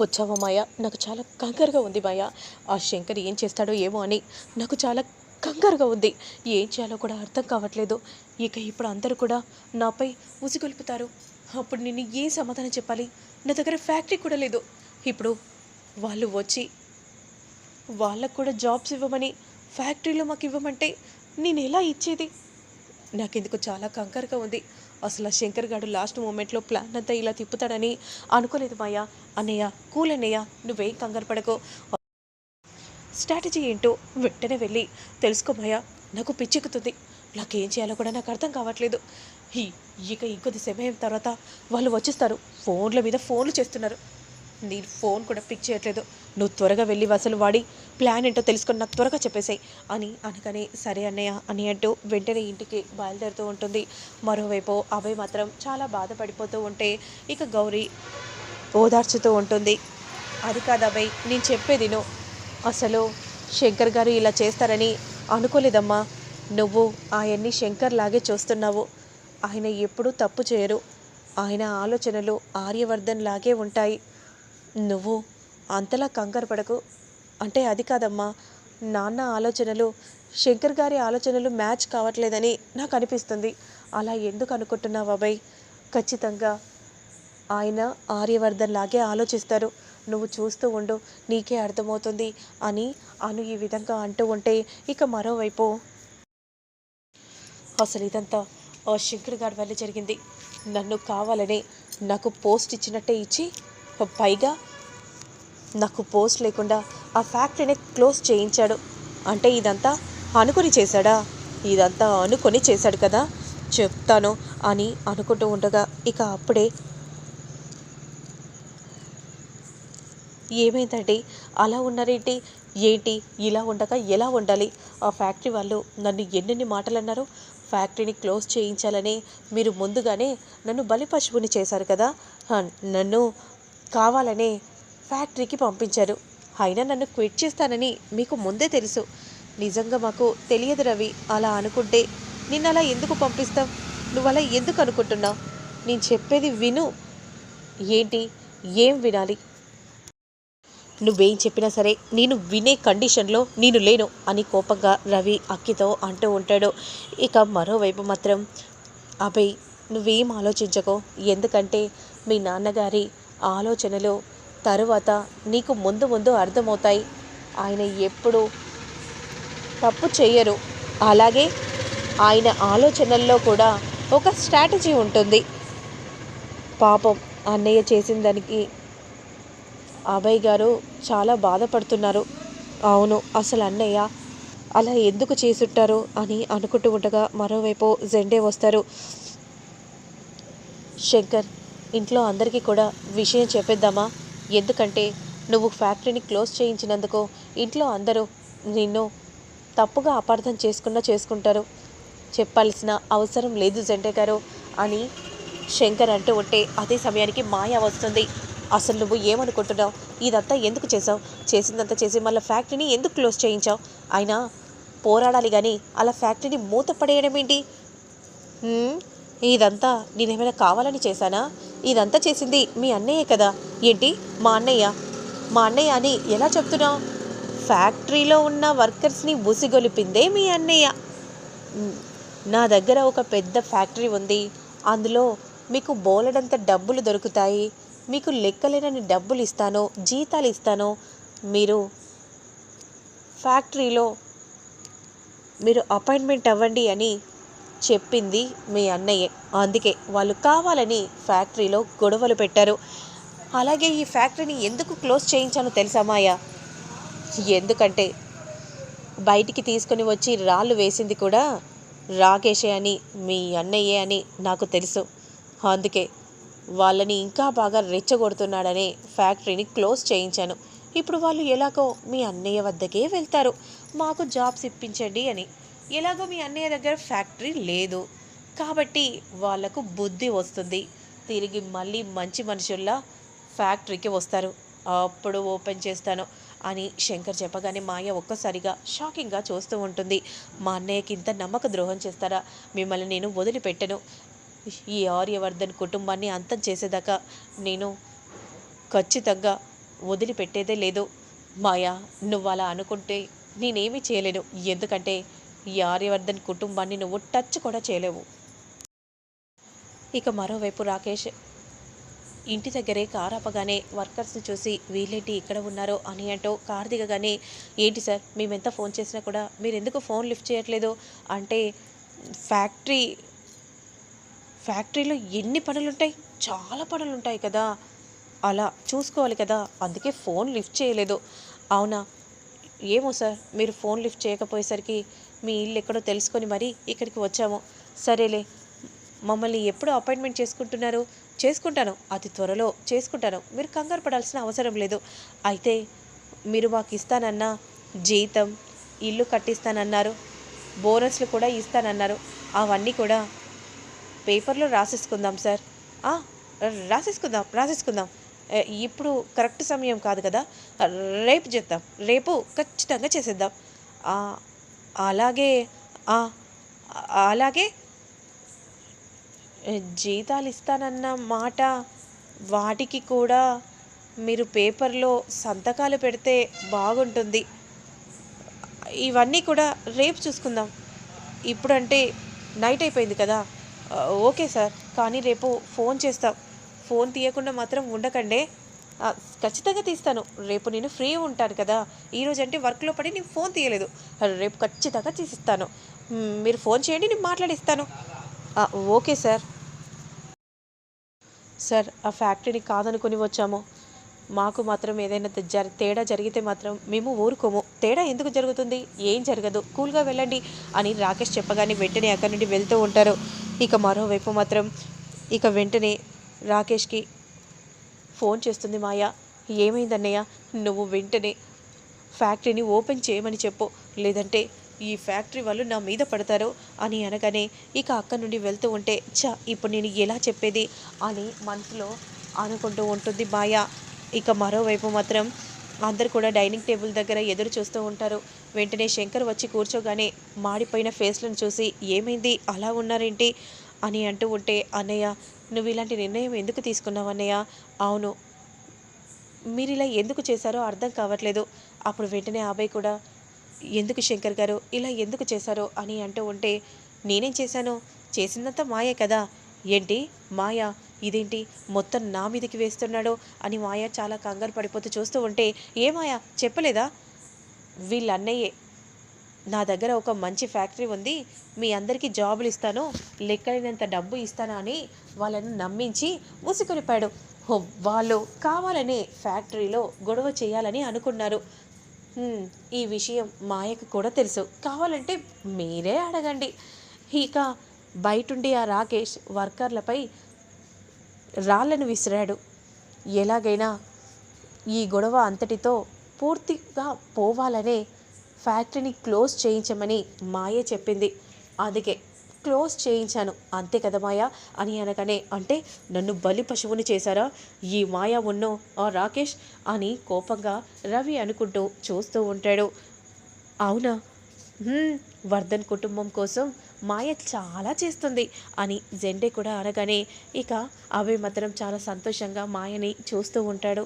వచ్చావా మాయ? నాకు చాలా కంగారుగా ఉంది మాయ. ఆ శంకర్ ఏం చేస్తాడో ఏమో అని నాకు చాలా కంగారుగా ఉంది. ఏం చేయాలో కూడా అర్థం కావట్లేదు. ఇక ఇప్పుడు అందరూ కూడా నాపై ఉసిగొల్పుతారు. అప్పుడు నేను ఏం సమాధానం చెప్పాలి? నా దగ్గర ఫ్యాక్టరీ కూడా లేదు. ఇప్పుడు వాళ్ళు వచ్చి వాళ్ళకు కూడా జాబ్స్ ఇవ్వమని ఫ్యాక్టరీలో మాకు ఇవ్వమంటే నేను ఎలా ఇచ్చేది? నాకెందుకు చాలా కంగారుగా ఉంది. అసలు శంకర్ గారు లాస్ట్ మూమెంట్లో ప్లాన్ అంతా ఇలా తిప్పుతాడని అనుకోలేదు మాయా. అన్నయ్య కూల్ అన్నయ్య నువ్వేం కంగారు పడకో. స్ట్రాటజీ ఏంటో వెంటనే వెళ్ళి తెలుసుకోమాయా నాకు పిచ్చెక్కుతుంది. నాకేం చేయాలో కూడా నాకు అర్థం కావట్లేదు. ఈ ఇక ఇంకొద్ది సమయం తర్వాత వాళ్ళు వచ్చేస్తారు. ఫోన్ల మీద ఫోన్లు చేస్తున్నారు. నేను ఫోన్ కూడా పిక్ చేయట్లేదు. నువ్వు త్వరగా వెళ్ళి అసలు వాడి ప్లాన్ ఏంటో తెలుసుకొని నాకు త్వరగా చెప్పేసాయి. అని అనగానే సరే అన్నయ్య అని అంటూ వెంటనే ఇంటికి బయలుదేరుతూ ఉంటుంది. మరోవైపు అభయ్ మాత్రం చాలా బాధపడిపోతూ ఉంటే ఇక గౌరీ ఓదార్చుతూ ఉంటుంది. అది కాదు అభయ్ నేను చెప్పేది నువ్వు అసలు శంకర్ గారు ఇలా చేస్తారని అనుకోలేదమ్మా. నువ్వు ఆయన్ని శంకర్ లాగే చూస్తున్నావు. ఆయన ఎప్పుడూ తప్పు చేయరు. ఆయన ఆలోచనలు ఆర్యవర్ధన్ లాగే ఉంటాయి. నువ్వు అంతలా కంగారు పడకు. అంటే అది కాదమ్మా. నాన్న ఆలోచనలు శంకర్ గారి ఆలోచనలు మ్యాచ్ కావట్లేదని నాకు అనిపిస్తుంది. అలా ఎందుకు అనుకుంటున్నావు అబ్బాయి ఖచ్చితంగా ఆయన ఆర్యవర్ధన్ లాగే ఆలోచిస్తారు. నువ్వు చూస్తూ ఉండు నీకే అర్థమవుతుంది అని అను ఈ విధంగా అంటూ ఉంటే ఇక మరోవైపు అసలు ఇదంతా ఆ శంకర్ గారి వల్ల జరిగింది. నన్ను కావాలని నాకు పోస్ట్ ఇచ్చినట్టే ఇచ్చి పైగా నాకు పోస్ట్ లేకుండా ఆ ఫ్యాక్టరీని క్లోజ్ చేయించాడు. అంటే ఇదంతా అనుకొని చేశాడా? ఇదంతా అనుకొని చేశాడు కదా? చెప్తాను అని అనుకుంటూ ఉండగా ఇక అప్పుడే ఏమైందండి అలా ఉన్నారేంటి? ఏంటి? ఇలా ఉండగా ఎలా ఉండాలి? ఆ ఫ్యాక్టరీ వాళ్ళు నన్ను ఎన్నెన్ని మాటలు అన్నారు ఫ్యాక్టరీని క్లోజ్ చేయించాలని మీరు ముందుగానే నన్ను బలి పశువుని చేశారు కదా? నన్ను కావాలనే ఫ్యాక్టరీకి పంపించారు. అయినా నన్ను క్విట్ చేస్తానని మీకు ముందే తెలుసు. నిజంగా మాకు తెలియదు రవి అలా అనుకుంటే నిన్ను అలా ఎందుకు పంపిస్తాం? నువ్వు అలా ఎందుకు అనుకుంటున్నావు? నేను చెప్పేది విను. ఏంటి? ఏం వినాలి? నువ్వేం చెప్పినా సరే నేను వినే కండిషన్లో నేను లేను అని కోపంగా రవి అక్కితో అంటూ ఉంటాడు. ఇక మరోవైపు మాత్రం అభయ్ నువ్వేం ఆలోచించకో? ఎందుకంటే మీ నాన్నగారి ఆలోచనలు తరువాత నీకు ముందు ముందు అర్థమవుతాయి. ఆయన ఎప్పుడు తప్పు చేయరు అలాగే ఆయన ఆలోచనల్లో కూడా ఒక స్ట్రాటజీ ఉంటుంది. పాపం అన్నయ్య చేసిన దానికి అభయ్ గారు చాలా బాధపడుతున్నారు. అవును అసలు అన్నయ్య అలా ఎందుకు చేసుంటారు అని అనుకుంటూ ఉండగా మరోవైపు జెండే వస్తారు. శంకర్ ఇంట్లో అందరికీ కూడా విషయం చెప్పేద్దామా? ఎందుకంటే నువ్వు ఫ్యాక్టరీని క్లోజ్ చేయించినందుకు ఇంట్లో అందరూ నిన్ను తప్పుగా అపార్థం చేసుకున్నా చేసుకుంటారు. చెప్పాల్సిన అవసరం లేదు జంటే గారు అని శంకర్ అంటూ ఉంటే అదే సమయానికి మాయ వస్తుంది. అసలు నువ్వు ఏమనుకుంటున్నావు? ఇదంతా ఎందుకు చేసావు చేసిందంతా చేసి మళ్ళీ ఫ్యాక్టరీని ఎందుకు క్లోజ్ చేయించావు? అయినా పోరాడాలి కానీ అలా ఫ్యాక్టరీని మూత పడేయడం ఏంటి ఇదంతా నేనేమైనా కావాలని చేశానా? ఇదంతా చేసింది మీ అన్నయ్య కదా. ఏంటి? మా అన్నయ్య? మా అన్నయ్య అని ఎలా చెప్తున్నావు? ఫ్యాక్టరీలో ఉన్న వర్కర్స్ని ఉసిగొలిపిందే మీ అన్నయ్య. నా దగ్గర ఒక పెద్ద ఫ్యాక్టరీ ఉంది. అందులో మీకు బోలెడంత డబ్బులు దొరుకుతాయి. మీకు లెక్కలేనని డబ్బులు ఇస్తాను జీతాలు ఇస్తాను. మీరు ఫ్యాక్టరీలో మీరు అపాయింట్మెంట్ అవ్వండి అని చెప్పింది మీ అన్నయ్యే. అందుకే వాళ్ళు కావాలని ఫ్యాక్టరీలో గొడవలు పెట్టారు. అలాగే ఈ ఫ్యాక్టరీని ఎందుకు క్లోజ్ చేయించానో తెలుసామాయా ఎందుకంటే బయటికి తీసుకొని వచ్చి రాళ్ళు వేసింది కూడా రాకేషే అని మీ అన్నయ్యే అని నాకు తెలుసు. అందుకే వాళ్ళని ఇంకా బాగా రెచ్చగొడుతున్నాడని ఫ్యాక్టరీని క్లోజ్ చేయించాను. ఇప్పుడు వాళ్ళు ఎలాగో మీ అన్నయ్య వద్దకే వెళ్తారు. మాకు జాబ్స్ ఇప్పించండి అని ఎలాగో మీ అన్నయ్య దగ్గర ఫ్యాక్టరీ లేదు. కాబట్టి వాళ్ళకు బుద్ధి వస్తుంది. తిరిగి మళ్ళీ మంచి మనుషుల్లా ఫ్యాక్టరీకి వస్తారు. అప్పుడు ఓపెన్ చేస్తాను అని శంకర్ చెప్పగానే మాయ ఒక్కసారిగా షాకింగ్గా చూస్తూ ఉంటుంది. మా అన్నయ్యకి ఇంత నమ్మక ద్రోహం చేస్తారా? మిమ్మల్ని నేను వదిలిపెట్టను. ఈ ఆర్యవర్ధన్ కుటుంబాన్ని అంతం చేసేదాకా నేను ఖచ్చితంగా వదిలిపెట్టేదే లేదు. మాయా నువ్వు అలా అనుకుంటే నేనేమీ చేయలేను. ఎందుకంటే ఈ ఆర్యవర్ధన్ కుటుంబాన్ని నువ్వు టచ్ కూడా చేయలేవు. ఇక మరోవైపు రాకేష్ ఇంటి దగ్గరే కారు ఆపగానే వర్కర్స్ని చూసి వీళ్ళేంటి ఇక్కడ ఉన్నారో అని అంటూ కార్ దిగగానే ఏంటి సార్ మేమెంత ఫోన్ చేసినా కూడా మీరు ఎందుకు ఫోన్ లిఫ్ట్ చేయట్లేదు? అంటే ఫ్యాక్టరీ ఫ్యాక్టరీలో ఎన్ని పనులు ఉంటాయి చాలా పనులు ఉంటాయి కదా. అలా చూసుకోవాలి కదా. అందుకే ఫోన్ లిఫ్ట్ చేయలేదు. అవునా? ఏమో సార్ మీరు ఫోన్ లిఫ్ట్ చేయకపోయేసరికి మీ ఇల్లు ఎక్కడో తెలుసుకొని మరీ ఇక్కడికి వచ్చాము. సరేలే మమ్మల్ని ఎప్పుడు అపాయింట్మెంట్ చేసుకుంటున్నారు? చేసుకుంటాను అతి త్వరలో చేసుకుంటాను. మీరు కంగారు పడాల్సిన అవసరం లేదు. అయితే మీరు మాకు ఇస్తానన్న జీతం ఇల్లు కట్టిస్తానన్నారు బోనస్లు కూడా ఇస్తానన్నారు. అవన్నీ కూడా పేపర్లో రాసేసుకుందాం సార్. రాసేసుకుందాం రాసేసుకుందాం. ఇప్పుడు కరెక్ట్ సమయం కాదు కదా. రేపు చేద్దాం. రేపు ఖచ్చితంగా చేసేద్దాం. అలాగే అలాగే జీతాలు ఇస్తానన్న మాట వాటికి కూడా మీరు పేపర్లో సంతకాలు పెడితే బాగుంటుంది. ఇవన్నీ కూడా రేపు చూసుకుందాం. ఇప్పుడంటే నైట్ అయిపోయింది కదా. Okay sir. కానీ రేపు ఫోన్ చేస్తాం. ఫోన్ తీయకుండా మాత్రం ఉండకండే. ఖచ్చితంగా తీస్తాను. రేపు నేను ఫ్రీ ఉంటాను కదా. ఈరోజు అంటే వర్క్లో పడి నేను ఫోన్ తీయలేదు. రేపు ఖచ్చితంగా తీసిస్తాను. మీరు ఫోన్ చేయండి నేను మాట్లాడిస్తాను. Okay sir. సార్ ఆ ఫ్యాక్టరీని కాదనుకుని వచ్చాము. మాకు మాత్రం ఏదైనా జరి తేడా జరిగితే మాత్రం మేము ఊరుకోము. తేడా ఎందుకు జరుగుతుంది? ఏం జరగదు. కూల్గా వెళ్ళండి అని రాకేష్ చెప్పగానే వెంటనే అక్కడి నుండి వెళ్తూ ఉంటారు. ఇక మరోవైపు మాత్రం ఇక వెంటనే రాకేష్కి ఫోన్ చేస్తుంది మాయ. ఏమైందన్నయ్య? నువ్వు వెంటనే ఫ్యాక్టరీని ఓపెన్ చేయమని చెప్పు. లేదంటే ఈ ఫ్యాక్టరీ వాళ్ళు నా మీద పడతారు అని అనగానే ఇక అక్కడి నుండి వెళ్తూ ఉంటే చ ఇప్పుడు నేను ఎలా చెప్పేది? అని మనసులో అనుకుంటూ ఉంటుంది మాయ. ఇక మరోవైపు మాత్రం అందరు కూడా డైనింగ్ టేబుల్ దగ్గర ఎదురు చూస్తూ ఉంటారు. వెంటనే శంకర్ వచ్చి కూర్చోగానే మాడిపోయిన ఫేస్లను చూసి ఏమైంది? అలా ఉన్నారేంటి? అని అంటూ ఉంటే అన్నయ్య నువ్వు ఇలాంటి నిర్ణయం ఎందుకు తీసుకున్నావు అన్నయ్య? అవును. మీరు ఇలా ఎందుకు చేశారో అర్థం కావట్లేదు. అప్పుడు వెంటనే అబ్బాయి కూడా ఎందుకు శంకర్ గారు ఇలా ఎందుకు చేశారో? అని అంటూ ఉంటే నేనేం చేశాను? చేసిందంతా మాయే కదా. ఏంటి? మాయ? ఇదేంటి? మొత్తం నా మీదకి వేస్తున్నాడు? అని మాయ చాలా కంగారు పడిపోతూ చూస్తూ ఉంటే ఏ చెప్పలేదా? వీళ్ళన్నయ్యే. నా దగ్గర ఒక మంచి ఫ్యాక్టరీ ఉంది మీ అందరికీ జాబులు ఇస్తాను లెక్కలేనంత డబ్బు ఇస్తాను అని వాళ్ళను నమ్మించి ఉసికొలిపాడు. హో, వాళ్ళు కావాలనే ఫ్యాక్టరీలో గొడవ చేయాలని అనుకున్నారు. ఈ విషయం మాయకు కూడా తెలుసు. కావాలంటే మీరే అడగండి. ఇక బయటుండి ఆ రాకేష్ వర్కర్లపై రాళ్ళను విసిరాడు. ఎలాగైనా ఈ గొడవ అంతటితో పూర్తిగా పోవాలనే ఫ్యాక్టరీని క్లోజ్ చేయించమని మాయ చెప్పింది. అందుకే క్లోజ్ చేయించాను. అంతే కదా మాయ? అని అనగానే అంటే నన్ను బలి పశువుని చేశారా? ఈ మాయ ఉన్నో ఆ రాకేష్? అని కోపంగా రవి అనుకుంటూ చూస్తూ ఉంటాడు. అవునా? వర్ధన్ కుటుంబం కోసం మాయ చాలా చేస్తుంది అని జెండే కూడా అనగానే ఇక అవి మాత్రం చాలా సంతోషంగా మాయని చూస్తూ ఉంటాడు.